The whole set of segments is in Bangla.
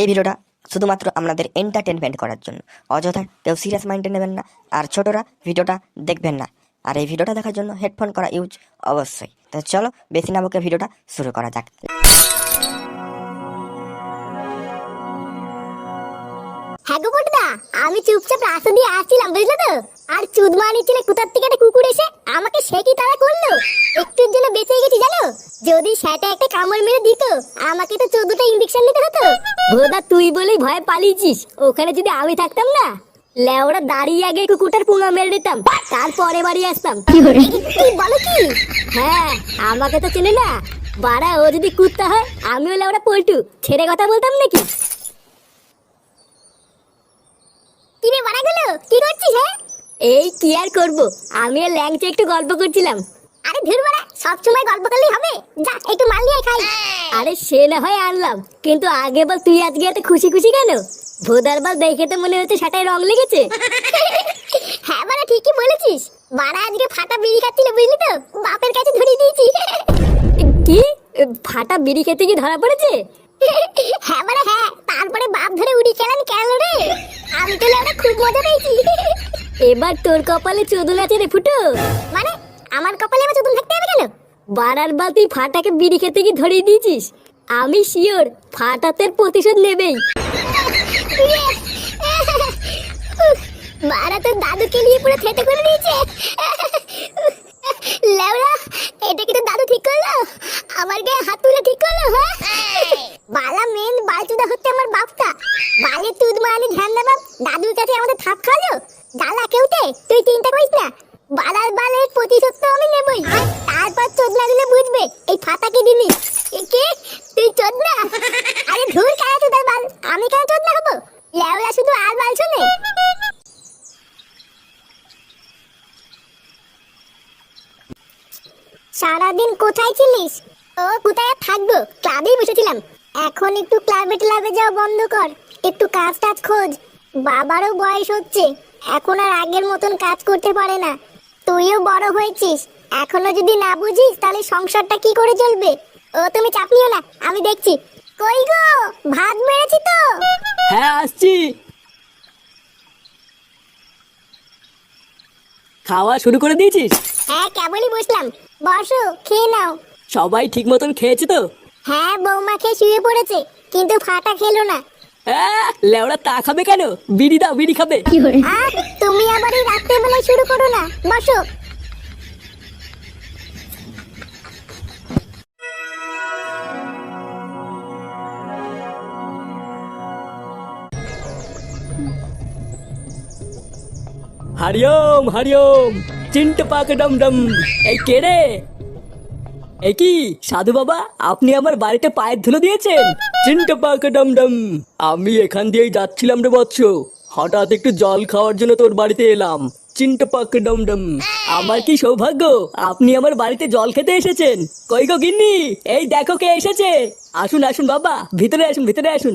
এই ভিডিওটা শুধুমাত্র আপনাদের এন্টারটেনমেন্ট করার জন্য। অযথা কেউ সিরিয়াস মাইন্ডে নেবেন না, আর ছোটরা ভিডিওটা দেখবেন না। আর এই ভিডিওটা দেখার জন্য হেডফোন করা ইউজ অবশ্যই। তো চলো, বেশি না ভিডিওটা শুরু করা যাক। হ্যাঁ গো আমি চুপচাপ রাস্তা দিয়ে আসছিলাম, বুঝলে তো? আর চুদমানি ছেলে কোথার থেকে একটা কুকুর এসে আমাকে সে কি তারা করল? একটুর জন্য বেঁচে গেছি জানো? যদি সেটা একটা কামড় মেরে দিত আমাকে তো চোদ্দটা ইঞ্জেকশন নিতে হতো। ভোদা তুই বলেই ভয় পালিয়েছিস। ওখানে যদি আমি থাকতাম না লেওরা দাঁড়িয়ে আগে কুকুরটার পুঙা মেরে দিতাম তারপরে বাড়ি আসতাম। কি বলো কি? হ্যাঁ আমাকে তো চেনে না। বাড়া ও যদি কুত্তা হয় আমিও লেওরা পল্টু। ছেড়ে কথা বলতাম নাকি? কিরে বাড়া গেল কি করছিস হ্যাঁ? এই কি আর করব? আমি আর ল্যাংচে একটু গল্প করছিলাম। আরে ধুর বাড়া সব সময় গল্প করলেই হবে। যা একটু মাল নিয়ে খাই। আরে সে না হয় আনলাম কিন্তু আগে বল তুই আজকে এত খুশি খুশি কেন? ভোদার বল দেখে তো মনে হচ্ছে সেটাই রং লেগেছে। হ্যাঁ বাড়া ঠিকই বলেছিস। বাড়া আজকে ফাটা বিড়ি খাচ্ছিল বুঝলি তো? বাপের কাছে ধরিয়ে দিয়েছি। কি? ফাটা বিড়ি খেতে কি ধরা পড়েছে? হ্যাঁ মানে হ্যাঁ তারপরে বাপ ধরে উড়ি খেলাম কেন রে? আমি তো খুব মজা পেয়েছি। এবার তোর কপালে চোদন আছে রে ফুটো। মানে আমার কপালে আমার চোদন থাকতে হবে কেন? বাড়ার বার তুই ফাটাকে বিড়ি খেতে কি ধরিয়ে দিয়েছিস। আমি শিওর, ফাটাতের প্রতিশোধ নেবেই। বাড়া তোর দাদুকে নিয়ে পুরো থেতে করে দিয়েছে লেওড়া এটা কি তোর দাদু ঠিক করল? আমার গায়ে হাত তুলে ঠিক করল হ্যাঁ? বালা মেন বালচুদা হচ্ছে আমার বাপটা। বালে তুদ মানে ধ্যান দে বাপ দাদুর কাছে আমাদের থাপ খাওয়ালো? জ্বালা কেউতে তুই চিন্তা করিস না। বালার বালের প্রতিশোধ তো আমি নেবই। তারপর চোদনা দিলে বুঝবে, এই ফাতা কি জিনিস? এ কি? তুই আরে ধুর বাল, আমি কেন লেওড়া শুধু আর বাল সারাদিন কোথায় ছিলিস? ও, কোথায় থাকব? ক্লাবেই বসেছিলাম। এখন একটু ক্লাবে ক্লাবে যাও বন্ধ কর। একটু কাজ টাজ খোঁজ। বাবারও বয়স হচ্ছে। এখন আর আগের মতন কাজ করতে পারে না। তুইও বড় হয়েছিস। এখনও যদি না বুঝিস তাহলে সংসারটা কি করে চলবে? ও তুমি চাপ নিও না আমি দেখছি। কই গো? ভাত মেরেছি তো? হ্যাঁ আসছি। খাওয়া শুরু করে দিয়েছিস? হ্যাঁ কেবলই বসলাম। বসো খেয়ে নাও। সবাই ঠিক মতন খেয়েছে তো? হ্যাঁ বৌমা খেয়ে শুয়ে পড়েছে কিন্তু ফাটা খেলো না। হ্যাঁ লেওড়া তা খাবে কেন? বিড়ি দাও বিড়ি খাবে। আর তুমি আবার এই রাত্রেবেলায় শুরু করো না। বসো। হারিওম হারিওম। চিন্ট পাক ডম ডম। এই কে রে? এই কি, সাধু বাবা, আপনি আমার বাড়িতে পায়ের ধুলো দিয়েছেন? চিন্তা পাকা ডম ডম। আমি এখান দিয়েই যাচ্ছিলাম রে বৎস। হঠাৎ একটু জল খাওয়ার জন্য তোর বাড়িতে এলাম। চিন্তা পাক ডম ডম। আমার কি সৌভাগ্য, আপনি আমার বাড়িতে জল খেতে এসেছেন। কই গো গিন্নি, এই দেখো কে এসেছে। আসুন আসুন বাবা, ভিতরে আসুন ভিতরে আসুন।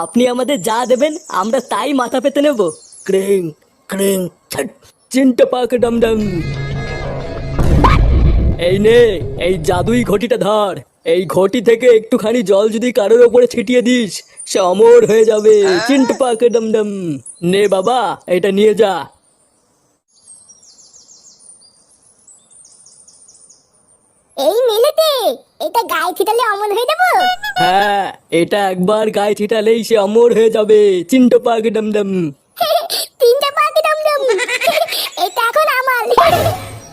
আপনি আমাদের যা দেবেন, আমরা তাই মাথা পেতে নেব। ক্রিং ক্রিং চিন্তা পাক, ডম ডম। এই নে, এই জাদুই ঘটিটা ধর। এই ঘটি থেকে একটুখানি জল যদি কারোর ওপরে ছিটিয়ে দিস, সে অমর হয়ে যাবে। চিন্ট পাক, ডম ডম। নে বাবা, এটা নিয়ে যা। এই মেলেতে এটা গায়ে ছিটালে অমন হয়ে যাব? হ্যাঁ এটা একবার গায়ে ছিটালেই সে অমর হয়ে যাবে। চিন্ট পাক ডম ডম তিনটা পাখি দমদম এটা এখন আমার।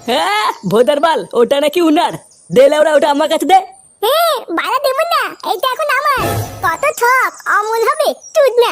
হ্যাঁ ভোদার বাল ওটা নাকি উনার? দে ওরা ওটা আমার কাছে দে। হ্যাঁ বাড়া দেবো না এটা এখন আমার। কত ঠক অমন হবে চুদ না।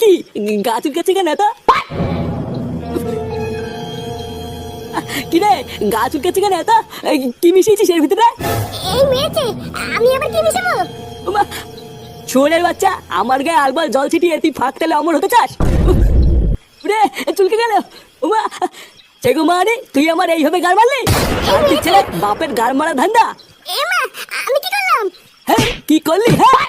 কি? গাছের কাছে কেন এত? কি রে গাছ উঠকেছে কেন এত? কি মিশিয়েছিস এর ভিতরে? এই মেয়েছে আমি আবার কি মিশাবো? ওমা, বাচ্চা আমার গায়ে আলবাল জল ছিটিয়ে তুই ফাঁক তেলে অমর হতে চাস? রে চুলকে গেল উমা চেগু মারি তুই আমার এইভাবে গার মারলি? আর ছেলে বাপের গার মারা ধান্দা? আমি কি করলাম? হ্যাঁ কি করলি? হ্যাঁ?